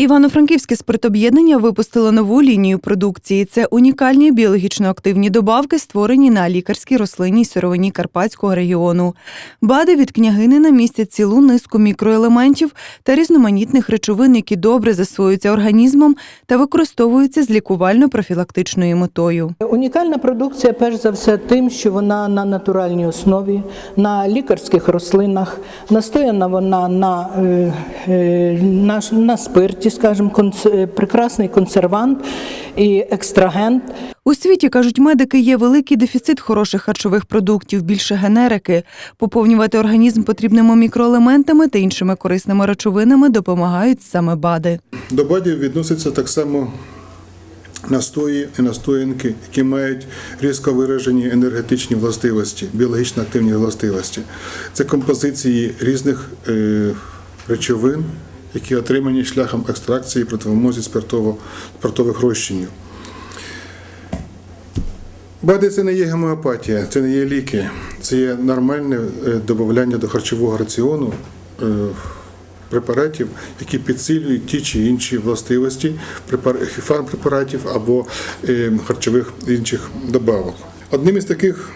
Івано-Франківське спиртоб'єднання випустило нову лінію продукції. Це унікальні біологічно активні добавки, створені на лікарській рослинній сировині Карпатського регіону. БАДи від княгинина містять цілу низку мікроелементів та різноманітних речовин, які добре засвоюються організмом та використовуються з лікувально-профілактичною метою. Унікальна продукція, перш за все, тим, що вона на натуральній основі, на лікарських рослинах, настояна вона на, е, е, на, на спирті, скажімо, конс- е, прекрасний консервант і екстрагент. У світі, кажуть медики, є великий дефіцит хороших харчових продуктів, більше генерики. Поповнювати організм потрібними мікроелементами та іншими корисними речовинами допомагають саме БАДи. До БАДів відносяться так само настої і настоянки, які мають різко виражені енергетичні властивості, біологічно активні властивості. Це композиції різних е, речовин, які отримані шляхом екстракції при допомозі спиртових розчинів. БАДи це не є гомеопатія, це не є ліки, це є нормальне е, додавання до харчового раціону е, препаратів, які підсилюють ті чи інші властивості препар- фармпрепаратів або е, харчових інших добавок. Одним із таких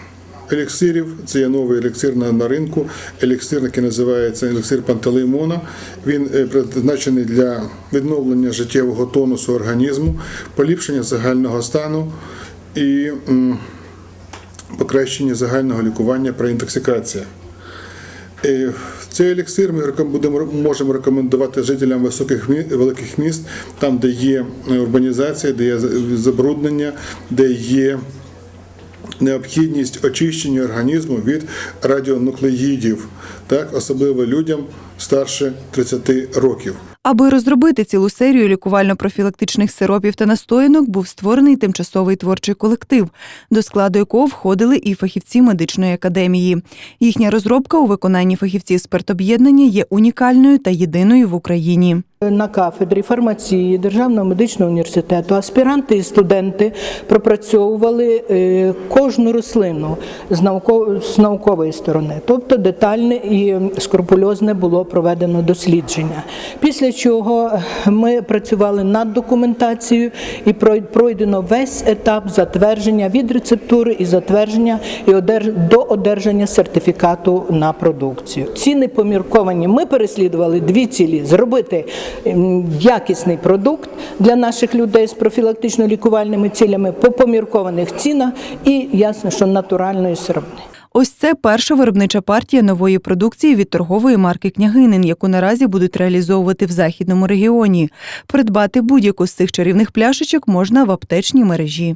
еліксирів це є новий еліксир на, на ринку. Еліксир, який називається еліксир пантелеймона. Він е, призначений для відновлення життєвого тонусу організму, поліпшення загального стану і м, покращення загального лікування при інтоксикаціях. Е, Цей еліксир ми будемо можемо рекомендувати жителям високих великих міст, там, де є урбанізація, де є забруднення, де є необхідність очищення організму від радіонуклеїдів, так, особливо людям старше 30 років. Аби розробити цілу серію лікувально-профілактичних сиропів та настоянок, був створений тимчасовий творчий колектив, до складу якого входили і фахівці медичної академії. Їхня розробка у виконанні фахівців спиртоб'єднання є унікальною та єдиною в Україні. На кафедрі фармації Державного медичного університету аспіранти і студенти пропрацьовували е, кожну рослину з, науко- з наукової сторони, тобто детальне і скрупульозне було проведено дослідження. Після чого ми працювали над документацією і прой- пройдено весь етап затвердження від рецептури і затвердження і до одержання сертифікату на продукцію. Ціни помірковані. Ми переслідували дві цілі: зробити якісний продукт для наших людей з профілактично-лікувальними цілями по поміркованих цінах і ясно, що натуральної сировини. Ось це перша виробнича партія нової продукції від торгової марки Княгинин, яку наразі будуть реалізовувати в західному регіоні. Придбати будь-яку з цих чарівних пляшечок можна в аптечній мережі.